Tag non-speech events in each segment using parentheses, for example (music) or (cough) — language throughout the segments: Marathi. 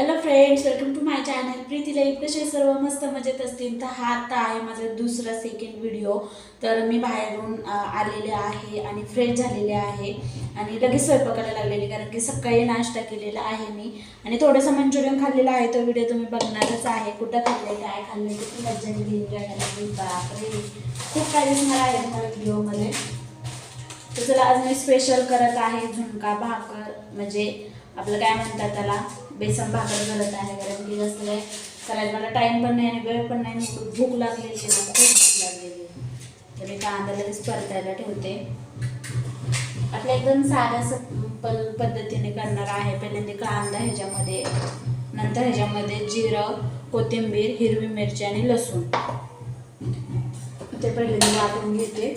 Hello friends welcome to my channel प्रीतीला life कसे सर्व मस्त मजेत असतील. तर हा आता आहे माझा दुसरा सेकंड व्हिडिओ तर मी बाहेरून आलेले आहे आणि फ्रेश झालेले आहे. आणि लगेच स्वयंपाकाला लागलेली कारण की सकाळी नाश्ता केलेला आहे मी. आणि थोडंसं मंचुरियन खाल्लेलं आहे. तो व्हिडिओ तुम्ही बघणारच आहे. कुठं खाल्ले काय खाल्ले किती मज्जा केली एन्जॉय बापरे! खूप काही दिसणार आहे त्या व्हिडिओमध्ये तर चला आज मी स्पेशल करत आहे झुणका भाकर. म्हणजे आपलं काय म्हणतात त्याला? बेसन भाकर करत आहे कारण की जास्त काय करायला मला टाईम पण नाही आणि वेळ पण नाही भूक लागलेली आहे मला खूप भूक लागलेली आहे. तर मी कांदा लगेच परतायला ठेवते. आपल्या एकदम साध्या सिंपल पद्धतीने करणार आहे. पहिल्यांदा कांदा ह्याच्यामध्ये नंतर ह्याच्यामध्ये जिरं कोथिंबीर हिरवी मिरची आणि लसूण. ते पहिल्यांदा वाटून घेते.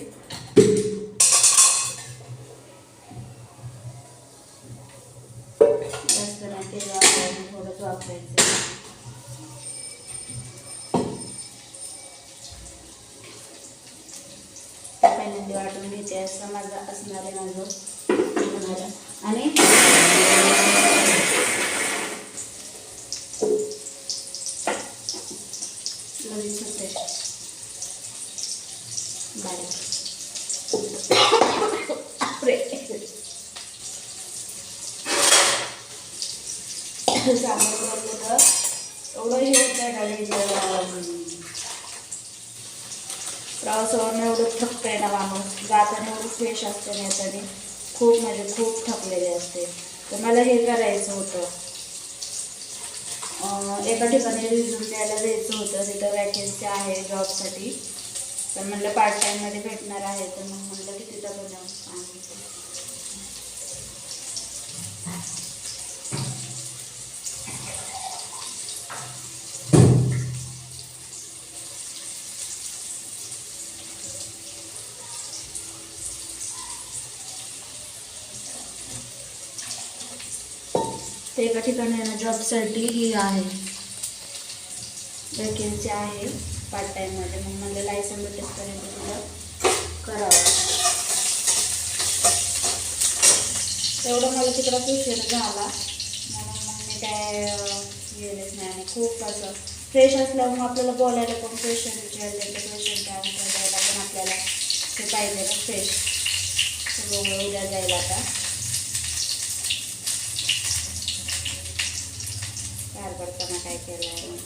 तेल वापरायचं थोडंच वापरायचं पहिल्यांदा वाटून घेते असं माझा असणार आहे माझं आणि लगेच होते बारीक बापरे. सांबार तर एवढं हे होत नाही गाडी प्रवासावरनं एवढं थकतंय ना माणूस. जाताना एवढं फ्रेश असते ना येताना. खूप म्हणजे खूप थकलेले असते. तर मला हे करायचं होतं. एका ठिकाणी रिझ्यूम द्यायला जायचं होतं. तिथं वॅकेन्सी आहे जॉबसाठी तर म्हणलं पार्ट टाईममध्ये भेटणार आहे. तर मग म्हणलं की तिथं बनवून एका ठिकाणी आहे ना जॉबसाठी ही आहे. वेकेन्सी आहे पार्ट टाईममध्ये मग मला लायसन भेटेपर्यंत मला करावं तेवढं मला तिकडं उशीर झाला. म्हणून मग मी काय गेलेच नाही. आणि खूप असं फ्रेश असल्यामुळे आपल्याला बोलायला पण क्वेश्चन विचारले तर क्वेश्चनचे आन्सर द्यायला पण आपल्याला ते पाहिजे ना फ्रेश सगळं उद्या जायला आता. तयार करताना काय केलं आहे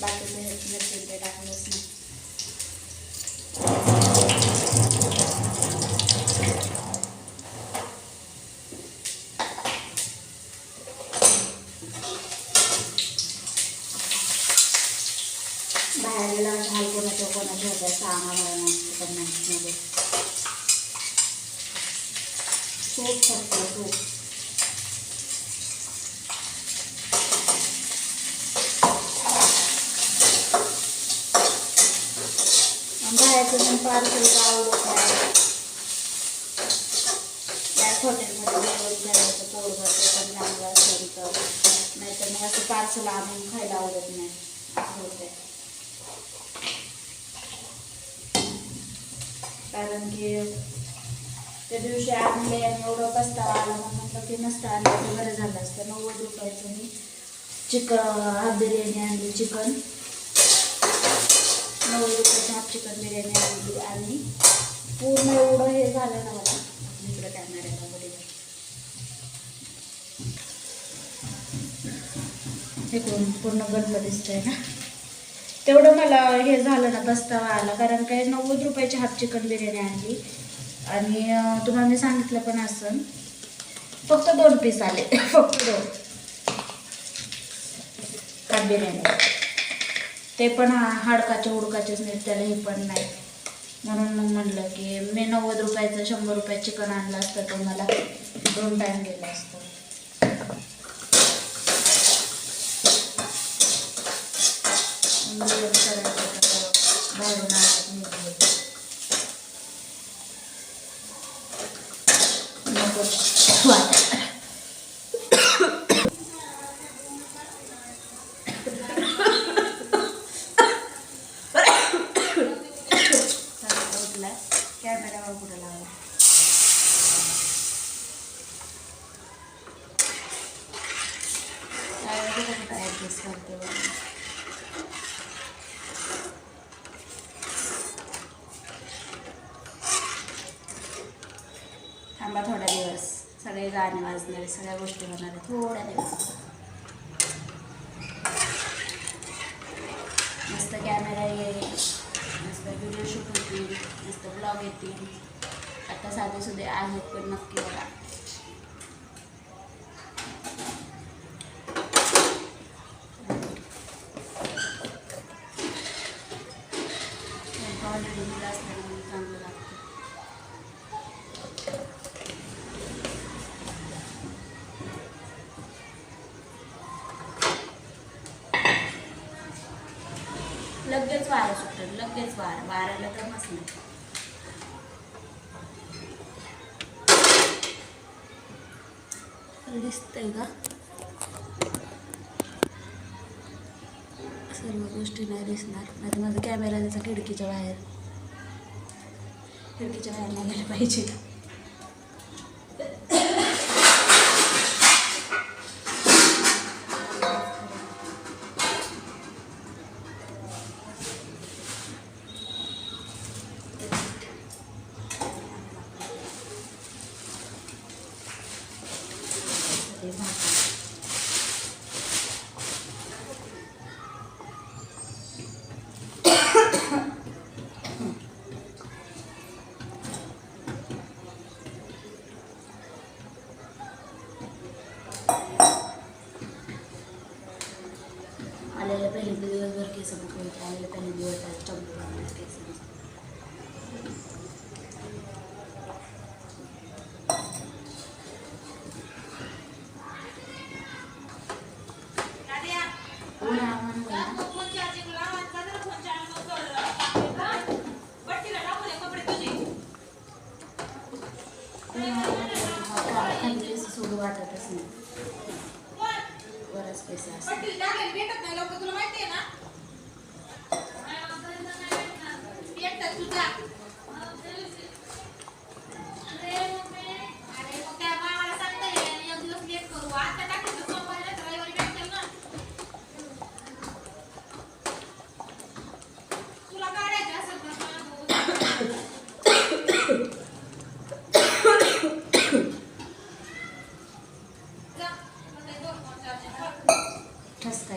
बाकीचे हे नसेल ते टाकलंच नाही. बाहेरला घाल कोणाच्या कोणाच्या होत्या सांगा मला नाही करण्यामध्ये खूप थकतो खूप आणि बाहेरचं पण पार्सलला आवडत नाही. त्याच हॉटेलमध्ये जेवण करायचं पोट भरतं पण चांगलं असेल तर नाहीतर मग असं पार्सल आणून खायला आवडत नाही. असं होतंय. कारण की त्या दिवशी आणले आणि एवढं पस्तावा आला मग म्हटलं की नसतं आणलं तर बरं झालं असतं. नव्वद रुपयाचं मी चिकन हाफ बिर्याणी आणली चिकन नव्वद रुपयाची हाफ चिकन बिर्याणी आणली आणि पूर्ण एवढं हे झालं ना मला इकडं कॅमेऱ्याला वगैरे हे करून पूर्ण गडबड दिसतंय ना? तेवढं मला हे झालं ना पस्तावा आला. कारण काय नव्वद रुपयाची हाफ चिकन बिर्याणी आणली. आणि तुम्हाला मी सांगितलं पण असं. फक्त दोन पीस आले. (laughs) फक्त दोन. हाफ बिर्याणी. ते पण हा हाडकाचे हुडकाचेच नाहीत त्याला हे पण नाही. म्हणून मग म्हणलं की मी नव्वद रुपयाचं शंभर रुपयाचं चिकन आणलं असतं तर मला दोन टाईम गेलं असतं बिर्याणी करायचं होतं तर बाहेरून आणत निघाले नको वाटायला. सारखा उठलाय कॅमेरावर कुठं लावला करते बघा थांबा थोडा दिवस. सगळे गाणे वाजणारे सगळ्या गोष्टी होणार. आहेत थोड्या दिवस. मस्त कॅमेरा येईल मस्त व्हिडिओ शूट होतील. मस्त ब्लॉग येतील. आता साधे सुधे आहेत पण नक्की सुटतं वार वाराला तर नाही दिसतंय का? सर्व गोष्टी नाही दिसणार. नाही माझा कॅमेरा त्याचा खिडकीच्या बाहेर. खिडकीच्या बाहेर नाही गेलं पाहिजे. होते आलेले पहिले दिवस चंपू घालून केस ऊन आव्हान होईल. ऊन आव्हान खाली केस सोडू वाटतच नाही बरंच केस असतात तुला काढायचं असेल तर जा, मग ते दोन फोन चार्जिंग कर. ठसका?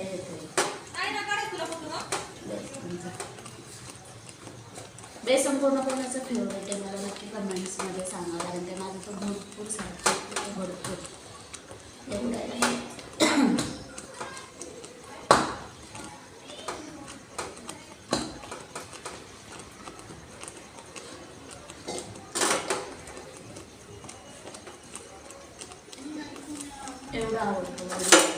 बेसनचा बेसन पूर्णपणाचं फेवरेट आहे मला नक्की कमेंट्समध्ये सांगा कारण ते माझं तर भरपूर सारखं भरपूर एवढं. एवढं आवडतं मला.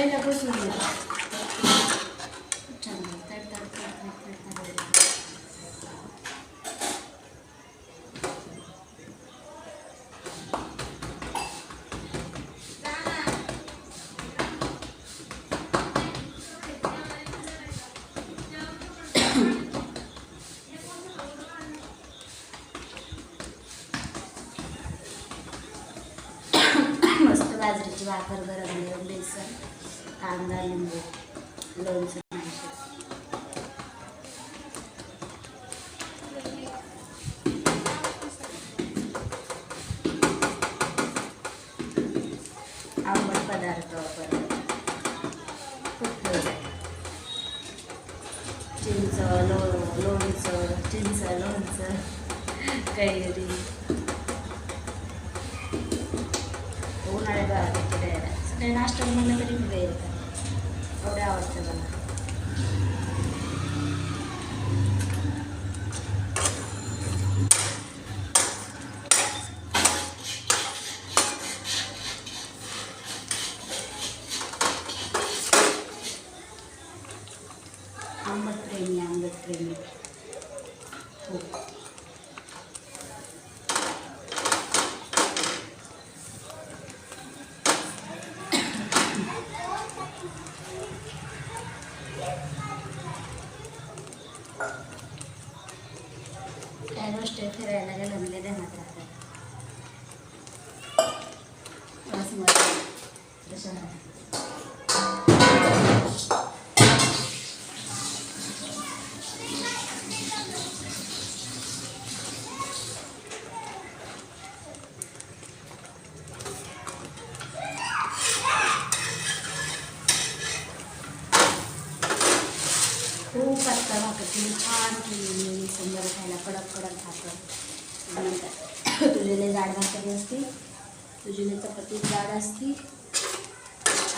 पहिला बसून मस्त बाजरीची वापर गरम गरम बेसन. कांदा लिंबू लोणचं नाही आंबट पदार्थ परत खूप ठेवलं चिंच लो लोणचं चिंच लोणचं कैरी उन्हाळ्यात बघा किती द्यायला सकाळी नाश्ता म्हणलं तरी मी द्यायला एवढे आवडतं मला आंबट प्रेमी आंबट प्रेमी हो चला खूप पातळ भाकर केली छान केली सुंदर खायला कडक कडक भाकर नंतर तुझी जाड भाकरी असती. तुझी लई चपाती जाड असती.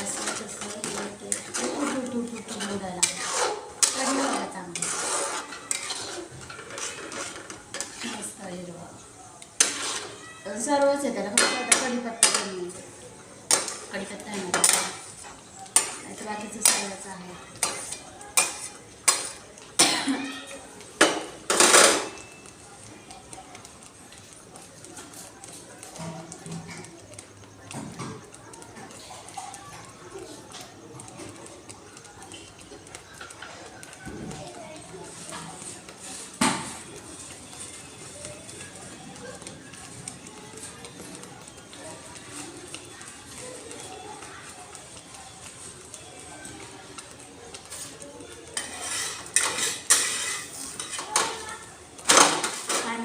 असं तसं हे ते बोलायला मस्त हिरवा सर्वच आहे. त्याला फक्त आता कढीपत्ता कमी कढीपत्ता आहे. ना नाही तर बाकीचं सर्वच आहे.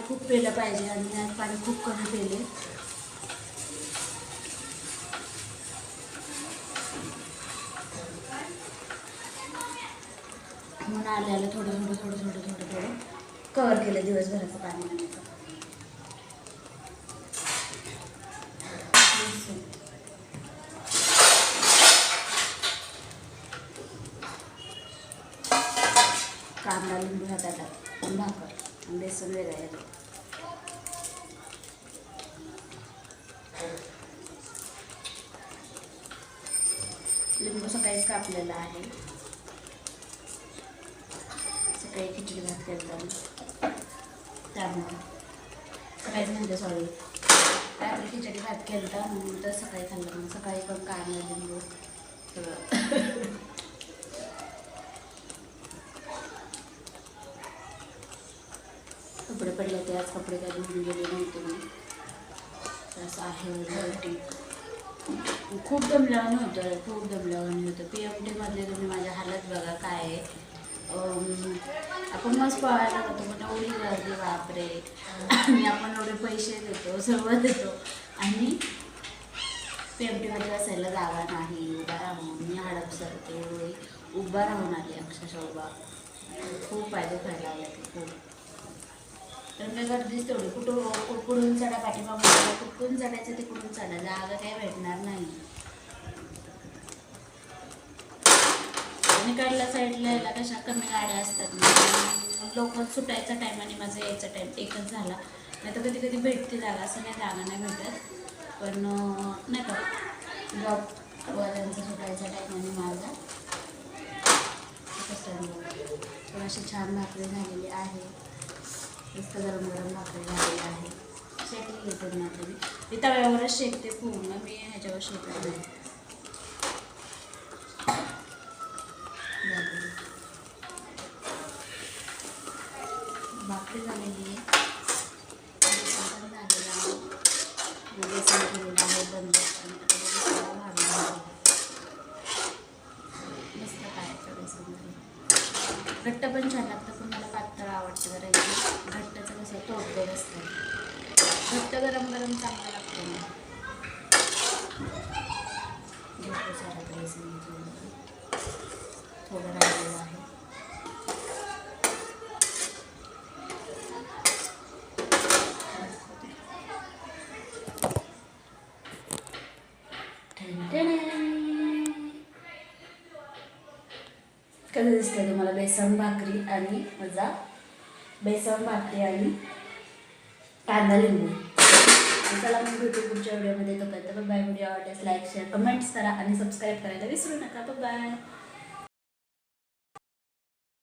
खूप पेलं पाहिजे आणि आज पाणी खूप कमी पेले म्हणून आले आलं थोडं थोडं थोडं थोडं थोडं थोडं कवर केलं दिवसभराचं पाणी. कांदा लिंबू हातात भाकर. बेसन वेगळं येतो लिंबू सकाळीच कापलेला आहे सकाळी खिचडी भात केला त्यामुळं सकाळीच म्हणजे सॉरी रात्री खिचडी भात केला म्हणून तर सकाळी खाल्लं मग सकाळी पण कांदा लिंबू सगळं कपडे पडले ते आज कपडे काही धुवून गेले नव्हते मी. असं आहे वरती. खूप दमल्यावर होतं खूप दमल्यावर होतं. पी एम टीमधले तुम्ही माझ्या हालत बघा काय आहे. आपण मस्त पळायला जातो पण एवढी गर्दी बापरे. आणि आपण एवढे पैसे देतो सर्व देतो. आणि पी एम टीमध्ये बसायला जागा नाही उभा राहून मी हडप सरते एवढी उभा राहून आली अक्षरशः उभा. खूप फायदे खायला लागले खूप. तर मी गर्दीच तेवढी. कुठं हो, कुठून चढा पाठीमागून कुठून चढायचं तिकडून चढा जागा काही भेटणार नाही. आणि काढला साईडला यायला कशा कमी गाड्या असतात ना सुटायचा टाईम आणि माझा यायचा टाईम एकच झाला. नाही तर कधी कधी भेटते जागा असं नाही जागा नाही भेटत. पण नाही का जॉब वाल्यांचा सुटायचा टाईम आणि माझा. पण अशी छान भाकरी झालेली आहे. मस्त गरम गरम भाकरी झालेली आहे. शेकली घेते आता मी मी तव्यावरच शेकते पूर्ण. मी ह्याच्यावर शेकत नाही. भाकरी झालेली आहे. बेसन पण आहे बेसन केलेलं आहे बंद मस्त खायचं बेसन घट्ट पण छान लागतं पण मला पातळ आवडतं जरा कसं तोडतोड असतं घट्ट गरम गरम चांगलं लागतं घट्ट सारा बेसन थोडं. राहिलेलं आहे. कसं दिसतं तुम्हाला? बेसन भाकरी आणि माझा बेसन भाकरी आणि कांदा लिंबू चला मग भेटू पुढच्या व्हिडिओमध्ये तोपर्यंत बाय व्हिडिओ आवडल्यास लाईक शेअर कमेंट्स करा आणि सबस्क्राईब करायला विसरू नका. बाय